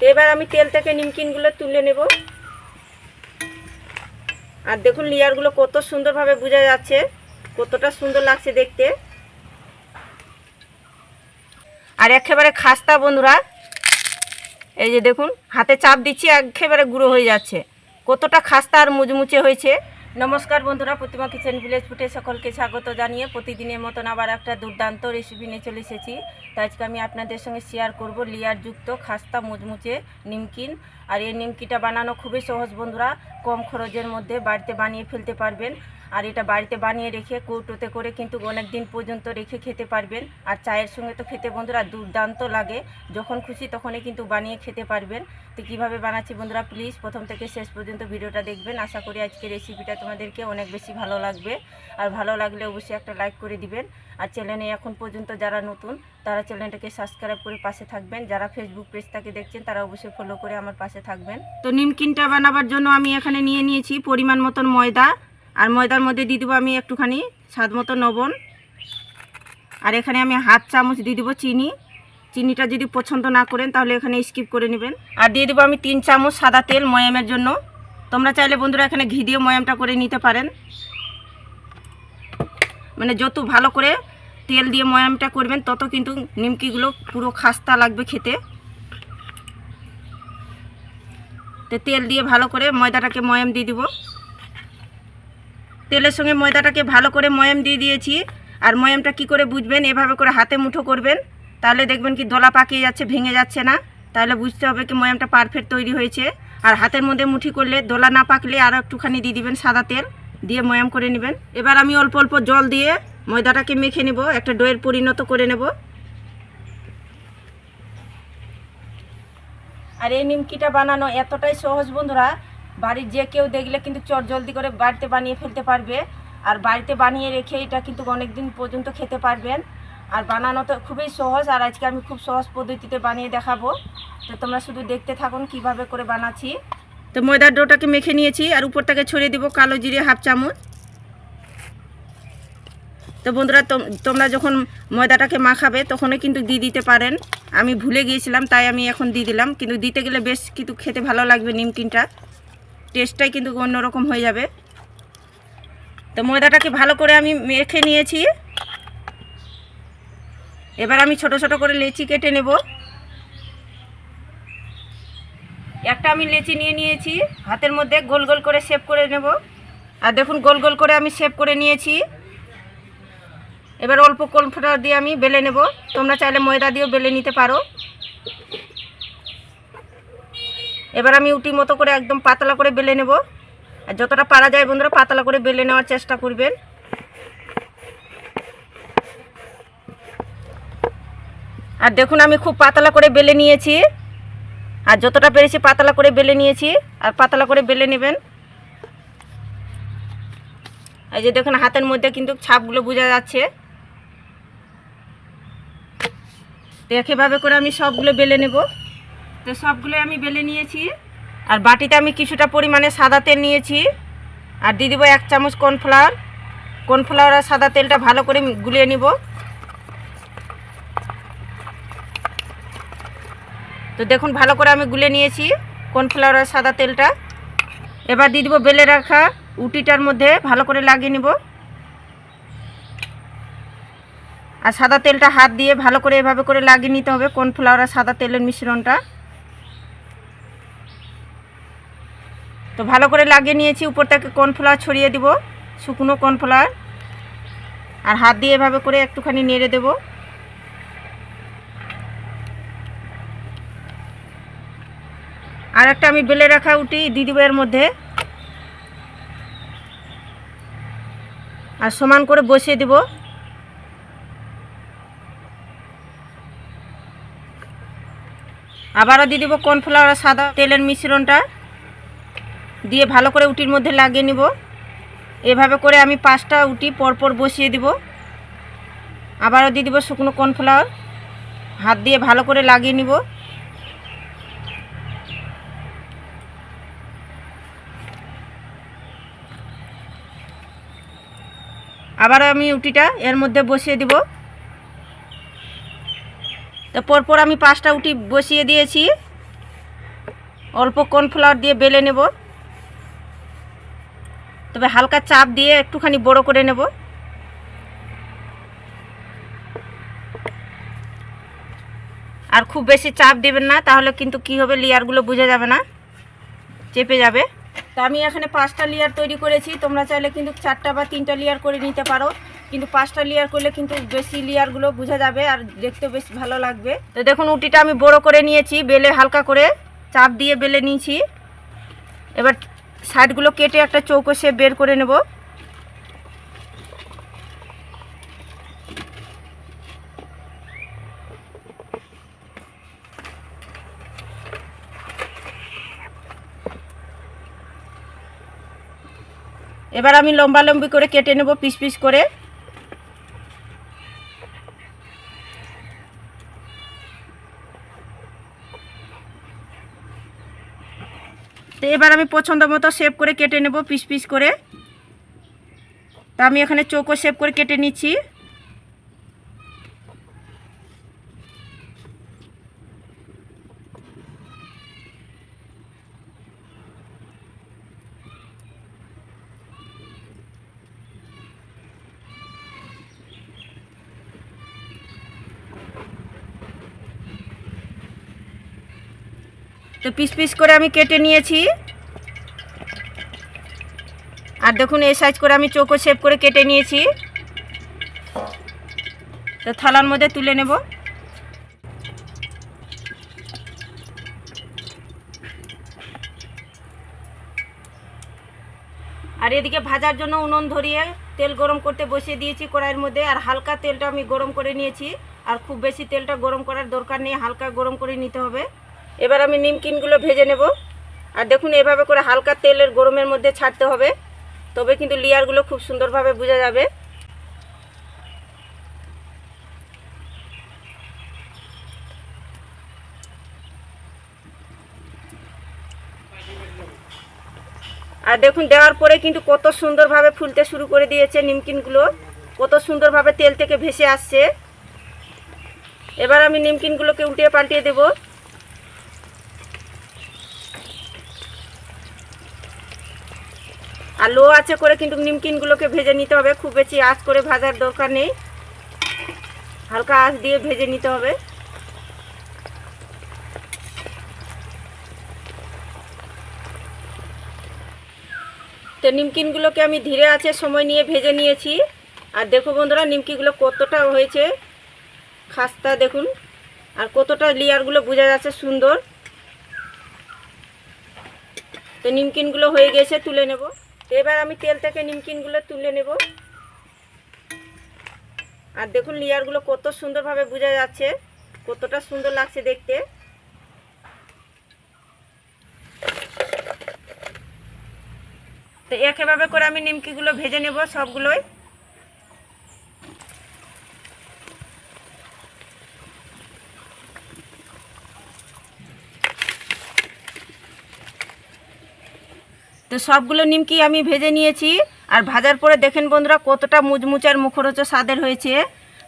এবার আমি তেল থেকে নিমকিনগুলো তুলে নেব। আর দেখুন লেয়ারগুলো কত সুন্দরভাবে বোঝা যাচ্ছে, কতটা সুন্দর লাগছে দেখতে। আর একেবারে খাস্তা বন্ধুরা, এই যে দেখুন, হাতে চাপ দিচ্ছি, একেবারে গুঁড়ো হয়ে যাচ্ছে। কতটা খাস্তা আর মুচমুচে হয়েছে। নমস্কার বন্ধুরা, প্রতিমা কিচেন ভিলেজ ফুটে সকলকে স্বাগত জানিয়ে প্রতিদিনের মতন আবার একটা দুর্দান্ত রেসিপি নিয়ে চলে এসেছি। তো আজকে আমি আপনাদের সঙ্গে শেয়ার করব লেয়ারযুক্ত খাস্তা মুচমুচে নিমকিন। আর এই নিমকিটা বানানো খুবই সহজ বন্ধুরা, কম খরচের মধ্যে বাড়িতে বানিয়ে ফেলতে পারবেন। আর এটা বাড়িতে বানিয়ে রেখে কৌটোতে করে কিন্তু অনেক দিন পর্যন্ত রেখে খেতে পারবেন। আর চায়ের সঙ্গে তো খেতে বন্ধুরা দুর্দান্ত লাগে। যখন খুশি তখনই কিন্তু বানিয়ে খেতে পারবেন। তো কীভাবে বানাচ্ছি বন্ধুরা প্লিজ প্রথম থেকে শেষ পর্যন্ত ভিডিওটা দেখবেন। আশা করি আজকে রেসিপিটা তোমাদেরকে অনেক বেশি ভালো লাগবে। আর ভালো লাগলে অবশ্যই একটা লাইক করে দিবেন। আর চ্যানেলে এখন পর্যন্ত যারা নতুন, তারা চ্যানেলটাকে সাবস্ক্রাইব করে পাশে থাকবেন। যারা ফেসবুক পেজটাকে দেখছেন, তারা অবশ্যই ফলো করে আমার পাশে থাকবেন। তো নিমকিনটা বানাবার জন্য আমি এখানে নিয়ে নিয়েছি পরিমাণ মতন ময়দা। আর ময়দার মধ্যে দিয়ে দেবো আমি একটুখানি স্বাদ মতো লবণ। আর এখানে আমি হাফ চামচ দিয়ে দেবো চিনি। চিনিটা যদি পছন্দ না করেন তাহলে এখানে স্কিপ করে নেবেন। আর দিয়ে দেবো আমি তিন চামচ সাদা তেল ময়ামের জন্য। তোমরা চাইলে বন্ধুরা এখানে ঘি দিয়ে ময়ামটা করে নিতে পারেন। মানে যত ভালো করে তেল দিয়ে ময়ামটা করবেন, তত কিন্তু নিমকিগুলো পুরো খাস্তা লাগবে খেতে। তো তেল দিয়ে ভালো করে ময়দাটাকে ময়াম দিয়ে দিব। তেলের সঙ্গে ময়দাটাকে ভালো করে ময়াম দিয়ে দিয়েছি। আর ময়ামটা কি করে বুঝবেন? এভাবে করে হাতে মুঠো করবেন। তাহলে দেখবেন কি দোলা পাকিয়ে যাচ্ছে, ভেঙে যাচ্ছে না। তাহলে বুঝতে হবে কি ময়ামটা পারফেক্ট তৈরি হয়েছে। আর হাতের মধ্যে মুঠি করলে দোলা না পাকলে আরও একটুখানি দিয়ে দিবেন সাদা তেল, দিয়ে ময়াম করে নেবেন। এবার আমি অল্প অল্প জল দিয়ে ময়দাটাকে মেখে নেব, একটা ডোয়ের পরিণত করে নেব। আর এই নিমকিটা বানানো এতটাই সহজ বন্ধুরা বাড়ির যে কেউ দেখলে কিন্তু চট জলদি করে বাড়িতে বানিয়ে ফেলতে পারবে। আর বাড়িতে বানিয়ে রেখে এটা কিন্তু অনেক দিন পর্যন্ত খেতে পারবেন। আর বানানো তো খুবই সহজ, আর আজকে আমি খুব সহজ পদ্ধতিতে বানিয়ে দেখাবো। তো তোমরা শুধু দেখতে থাকুন কীভাবে করে বানাচ্ছি। তো ময়দার ডোটাকে মেখে নিয়েছি, আর উপর থেকে ছড়িয়ে দিব কালো জিরে হাফ চামচ। তো বন্ধুরা, তোম- তোমরা যখন ময়দাটাকে মাখাবে তখনই কিন্তু দিয়ে দিতে পারেন। আমি ভুলে গিয়েছিলাম, তাই আমি এখন দিয়ে দিলাম। কিন্তু দিতে গেলে বেশ কিন্তু খেতে ভালো লাগবে নিমকিনটা। টেস্টটাই কিন্তু অন্যরকম হয়ে যাবে। তো ময়দাটাকে ভালো করে আমি মেখে নিয়েছি। এবার আমি ছোট ছোট করে লেচি কেটে নেব। একটা আমি লেচি নিয়ে নিয়েছি, হাতের মধ্যে গোল গোল করে শেপ করে নেব। আর দেখুন, গোল গোল করে আমি শেপ করে নিয়েছি। এবার অল্প কর্নফ্লাওয়ার দিয়ে আমি বেলে নেব। তোমরা চাইলে ময়দা দিয়েও বেলে নিতে পারো। এবার আমি উটি মতো করে একদম পাতলা করে বেলে নেব। আর যতটা পারা যায় বন্ধুরা পাতলা করে বেলে নেওয়ার চেষ্টা করবেন। আর দেখুন আমি খুব পাতলা করে বেলে নিয়েছি। আর যতটা পেরেছি পাতলা করে বেলে নিয়েছি। আর পাতলা করে বেলে নেবেন। এই যে দেখুন হাতের মধ্যে কিন্তু ছাপগুলো বোঝা যাচ্ছে। তো একইভাবে করে আমি সবগুলো বেলে নেব। তো সবগুলো আমি বেলে নিয়েছি। আর বাটিতে আমি কিছুটা পরিমাণে সাদা তেল নিয়েছি। আর দিয়ে দেবো এক চামচ কর্নফ্লাওয়ার। কর্নফ্লাওয়ার আর সাদা তেলটা ভালো করে গুলিয়ে নিব। তো দেখুন, ভালো করে আমি গুলে নিয়েছি কর্নফ্লাওয়ার আর সাদা তেলটা। এবার দিয়ে দেবো বেলে রাখা উটিটার মধ্যে ভালো করে লাগিয়ে নিব। আর সাদা তেলটা হাত দিয়ে ভালো করে এভাবে করে লাগিয়ে নিতে হবে কর্নফ্লাওয়ার আর সাদা তেলের মিশ্রণটা। তো ভালো করে লাগিয়ে নিয়েছি, উপরটাকে কর্নফ্লাওয়ার ছড়িয়ে দিব, শুকনো কর্নফ্লাওয়ার আর হাত দিয়ে এভাবে করে একটুখানি নেড়ে দেব। আর একটা আমি বেলে রাখা উটি দিয়ে দিব এর মধ্যে। আর সমান করে বসিয়ে দিব। আবারও দিয়ে দিব কর্নফ্লাওয়ার সাদা তেলের মিশ্রণটা। দিয়ে ভালো করে উটির মধ্যে লাগিয়ে নিব। এভাবে করে আমি পাঁচটা উটি পরপর বসিয়ে দিব। আবারও দিয়ে দিব শুকনো কর্নফ্লাওয়ার। হাত দিয়ে ভালো করে লাগিয়ে নিব। আবার আমি উটিটা এর মধ্যে বসিয়ে দিব। তো পরপর আমি পাঁচটা উটি বসিয়ে দিয়েছি। অল্প কর্নফ্লাওয়ার দিয়ে বেলে নেব। তবে হালকা চাপ দিয়ে একটুখানি বড় করে নেব। আর খুব বেশি চাপ দেবেন না, তাহলে কিন্তু কি হবে, লেয়ারগুলো বোঝা যাবে না, চেপে যাবে। তা আমি এখানে পাঁচটা লেয়ার তৈরি করেছি, তোমরা চাইলে কিন্তু চারটা বা তিনটা লেয়ার করে নিতে পারো, কিন্তু পাঁচটা লেয়ার করলে কিন্তু বেশি লেয়ারগুলো বোঝা যাবে আর দেখতে বেশ ভালো লাগবে। তো দেখুন, উটিটা আমি বড় করে নিয়েছি, বেলে হালকা করে চাপ দিয়ে বেলে নিয়েছি। এবার সাইডগুলো কেটে একটা চৌকো শেপ বের করে নেব। এবার আমি লম্বা লম্বি করে কেটে নেব, পিস পিস করে। এবার আমি পছন্দ মতো শেপ করে কেটে নেব, পিস পিস করে। তা আমি এখানে চৌকো শেপ করে কেটে নিচ্ছি। তো পিস পিস করে আমি কেটে নিয়েছি। আর দেখুন, এই সাইজ করে আমি চৌকো শেপ করে কেটে নিয়েছি। তো থালার মধ্যে তুলে নেব। আর এদিকে ভাজার জন্য উনুন ধরিয়ে তেল গরম করতে বসিয়ে দিয়েছি কড়াইয়ের মধ্যে। আর হালকা তেলটা আমি গরম করে নিয়েছি। আর খুব বেশি তেলটা গরম করার দরকার নেই, হালকা গরম করে নিতে হবে। এবার আমি নিমকিনগুলো ভেজে নেব। আর দেখুন, এভাবে করে হালকা তেলের গরমের মধ্যে ছাড়তে হবে। তবে কিন্তু লেয়ারগুলো খুব সুন্দরভাবে বোঝা যাবে। আর দেখুন, দেওয়ার পরে কিন্তু কত সুন্দরভাবে ফুলতে শুরু করে দিয়েছে নিমকিনগুলো। কত সুন্দরভাবে তেল থেকে ভেসে আসছে। এবার আমি নিমকিনগুলোকে উল্টিয়ে পাল্টিয়ে দেবো। আর লো আছে করে কিন্তু নিমকিনগুলোকে ভেজে নিতে হবে। খুব বেশি আঁচ করে ভাজার দরকার নেই। হালকা আঁচ দিয়ে ভেজে নিতে হবে। তো নিমকিনগুলোকে আমি ধীরে আছে সময় নিয়ে ভেজে নিয়েছি। আর দেখো বন্ধুরা, নিমকিগুলো কতটা হয়েছে। খাস্তা দেখুন। আর কতটা লেয়ারগুলো বোঝা যাচ্ছে সুন্দর। তো নিমকিনগুলো হয়ে গেছে, তুলে নেব। এবার আমি তেল থেকে নিমকিনগুলো তুলে নেব। আর দেখুন লেয়ারগুলো কত সুন্দরভাবে বোঝা যাচ্ছে, কতটা সুন্দর লাগছে দেখতে। তো একেভাবে করে আমি নিমকিগুলো ভেজে নেব সবগুলোই। তো সবগুলো নিমকি আমি ভেজে নিয়েছি। আর ভাজার পরে দেখেন বন্ধুরা, কতটা মুচমুচার মুখরোচ স্বাদের হয়েছে।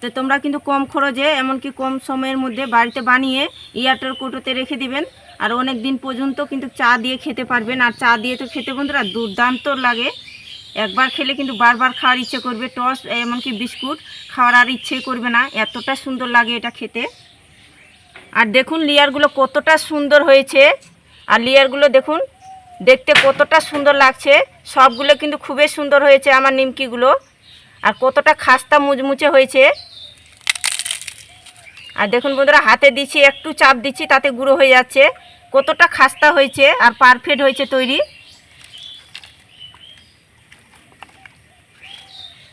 তো তোমরা কিন্তু কম খরচে, এমনকি কম সময়ের মধ্যে বাড়িতে বানিয়ে ইয়ারটার কৌটোতে রেখে দিবেন। আর অনেক দিন পর্যন্ত কিন্তু চা দিয়ে খেতে পারবেন। আর চা দিয়ে তো খেতে বন্ধুরা দুর্দান্ত লাগে। একবার খেলে কিন্তু বারবার খাওয়ার ইচ্ছে করবে। টস, এমনকি বিস্কুট খাওয়ার আর ইচ্ছে করবে না। এতটা সুন্দর লাগে এটা খেতে। আর দেখুন, লেয়ারগুলো কতটা সুন্দর হয়েছে। আর লেয়ারগুলো দেখুন দেখতে কতটা সুন্দর লাগছে। সবগুলো কিন্তু খুবই সুন্দর হয়েছে আমার নিমকিগুলো। আর কতটা খাস্তা মুচমুচে হয়েছে। আর দেখুন বন্ধুরা, হাতে দিচ্ছি, একটু চাপ দিচ্ছি, তাতে গুঁড়ো হয়ে যাচ্ছে। কতটা খাস্তা হয়েছে আর পারফেক্ট হয়েছে তৈরি।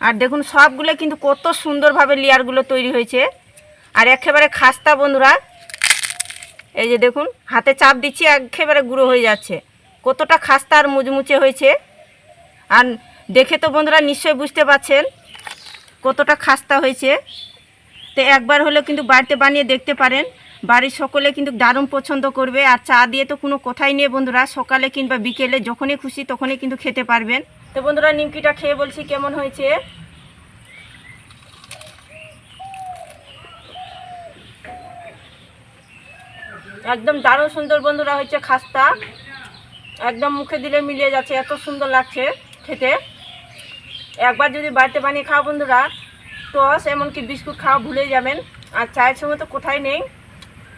আর দেখুন, সবগুলো কিন্তু কত সুন্দরভাবে লেয়ারগুলো তৈরি হয়েছে। আর একেবারে খাস্তা বন্ধুরা, এই যে দেখুন, হাতে চাপ দিচ্ছি, একেবারে গুঁড়ো হয়ে যাচ্ছে। কতটা খাস্তা আর মুচমুচে হয়েছে। আর দেখে তো বন্ধুরা নিশ্চয়ই বুঝতে পারছেন কতটা খাস্তা হয়েছে। তো একবার হলেও কিন্তু বাড়িতে বানিয়ে দেখতে পারেন। বাড়ির সকলে কিন্তু দারুণ পছন্দ করবে। আর চা দিয়ে তো কোনো কথাই নেই বন্ধুরা। সকালে কিংবা বিকেলে যখনই খুশি তখনই কিন্তু খেতে পারবেন। তো বন্ধুরা নিমকিটা খেয়ে বলছি কেমন হয়েছে? একদম দারুণ সুন্দর বন্ধুরা হয়েছে খাস্তা। একদম মুখে দিলে মিলিয়ে যাচ্ছে, এত সুন্দর লাগছে খেতে। একবার যদি বাড়িতে বানিয়ে খাও বন্ধুরা, টস এমনকি বিস্কুট খাওয়া ভুলে যাবেন। আর চায়ের সঙ্গে তো কোথায় নেই,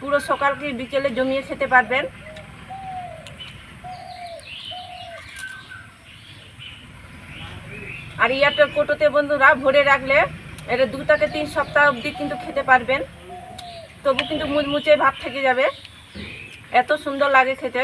পুরো সকাল কি বিকেলে জমিয়ে খেতে পারবেন। আর ইয়ারটার কোটোতে বন্ধুরা ভরে রাখলে এটা দু থেকে তিন সপ্তাহ অবধি কিন্তু খেতে পারবেন। তবু কিন্তু মুচমুচে ভাব থেকে যাবে। এত সুন্দর লাগে খেতে।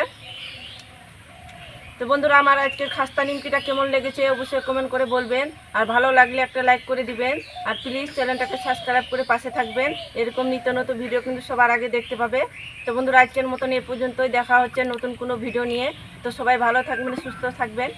তো বন্ধুরা আমার আজকের খাস্তা নিমকিটা কেমন লেগেছে অবশ্যই কমেন্ট করে বলবেন। আর ভালো লাগলে একটা লাইক করে দিবেন। আর প্লিজ চ্যানেলটাকে সাবস্ক্রাইব করে পাশে থাকবেন। এরকম নিত্য নতুন ভিডিও কিন্তু সবার আগে দেখতে পাবে। তো বন্ধুরা, আজকের মতন এ পর্যন্তই। দেখা হচ্ছে নতুন কোনো ভিডিও নিয়ে। তো সবাই ভালো থাকবেন, সুস্থ থাকবেন।